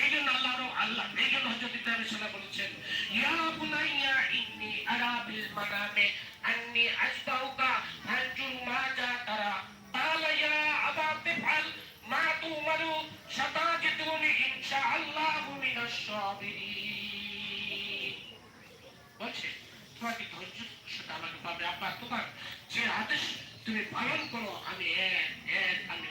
এইজন্য জন্য আল্লাহ আল্লাহ এই হজরত ইব্রাহিম সাল্লাহ বলেছেন, ইয়া বুনাইয়া ইন্নি আরা বিল মানামে আন্নি আজবাউকা ফানজুর মা যা তারা। তালা ইয়া আবা তিফআল, মা তুমারু সাতাজিদুনি ইনশাআল্লাহু মিনাশ সাবিরিন। বলছে, তোমাকে ধৈর্য সেটা আমাকে পাবে, আব্বা, তোমার যে আদেশ তুমি পালন করো, আমি এক এক, আমি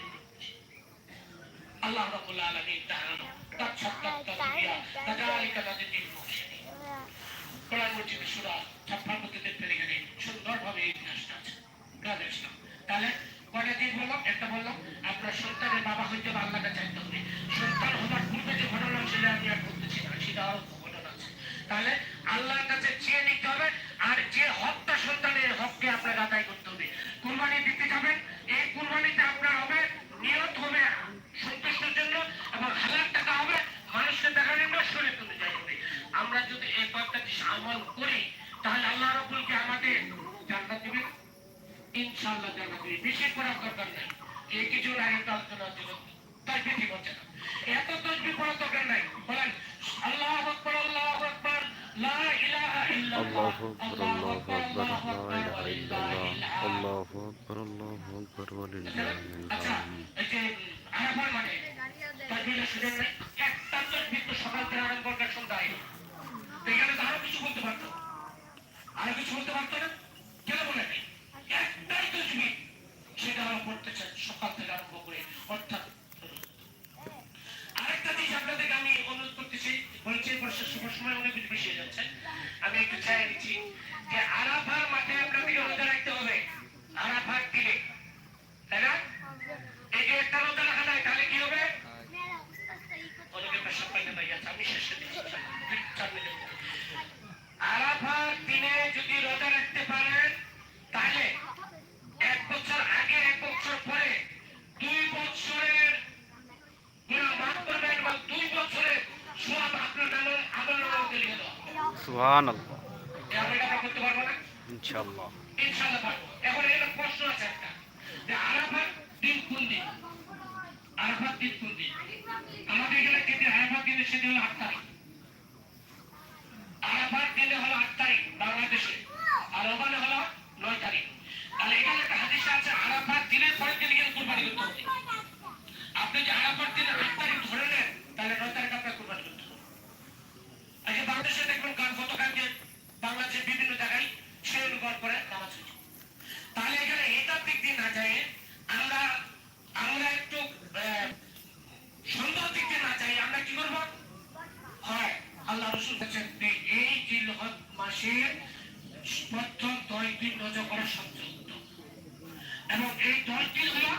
আল্লাহ রাবুল আলমী দাঁড়ানো তার ছাত্তার তাসবিয়া কাযালিকা নাজিদিল মুহসিনিন কোরআন মজিদের সূরা 56 থেকে পেরে গেলে সুন্দরভাবে এই ইতিহাসটা আছে তাহলে কয়টা দিন বললাম একটা বললাম আপনার সন্তানের বাবা হইতে হবে আল্লাহকে চাইতে হবে সন্তান হবার পূর্বে যে ঘটনা সেটা আমি আর বলতেছি না সেটা ঘটনা আছে তাহলে আল্লাহর কাছে চেয়ে নিতে হবে, আর যে হকটা সন্তানের হককে আপনার আদায় করতে হবে কুরবানি দিতে যাবেন এই কুরবানিতে আপনার হবে নিয়ত হবে সন্তুষ্টের জন্য এবং হাজার টাকা হবে মানুষকে দেখার জন্য শরীর অনুযায়ী হবে আমরা যদি এই পথটাকে আমল করি তাহলে আল্লাহ রবুলকে আমাদের জানা দেবে ইনশাল্লাহ জানা দেবে বেশি করার দরকার নাই। এ কিছু আগে তো আলোচনা ছিল তার বেশি হচ্ছে না। এত তসবি পড়ার দরকার নাই। বলেন আল্লাহ সময় অনেক কিছু বেশি হয়ে যাচ্ছে। আমি একটু চাই দিচ্ছি যে আরাফার কোন ইনশাল্লাহ আমাদের এখানে কেটে আরাফাত দিন সেদিন আট তারিখ আরাফাত দিনে হলো আট তারিখ বাংলাদেশে আর ওখানে হলো নয় তারিখ তাহলে এখানে একটা হাদিস আছে আরাফাত দিনের পরের দিন গিয়ে কুরবানি করতে হবে আপনি যে আরাফাত দিনে আট তারিখ ধরে নেন তাহলে নয় তারিখ আপনার কুরবানি করতে হবে আজকে বাংলাদেশে দেখবেন গান গতকালকে বাংলাদেশের বিভিন্ন জায়গায় শিরোনুকরণ করে নামাজ হয়েছে তাহলে এখানে এটার দিক দিয়ে না যায় আমরা আমরা একটু আহ, সুন্দর দিক দিয়ে না চাই আমরা কি করব হয় আল্লাহ রসুল বলছেন যে এই জিলহজ মাসের প্রথম দশ দিন রোজা করা সংযুক্ত এবং এই দশ দিন হলো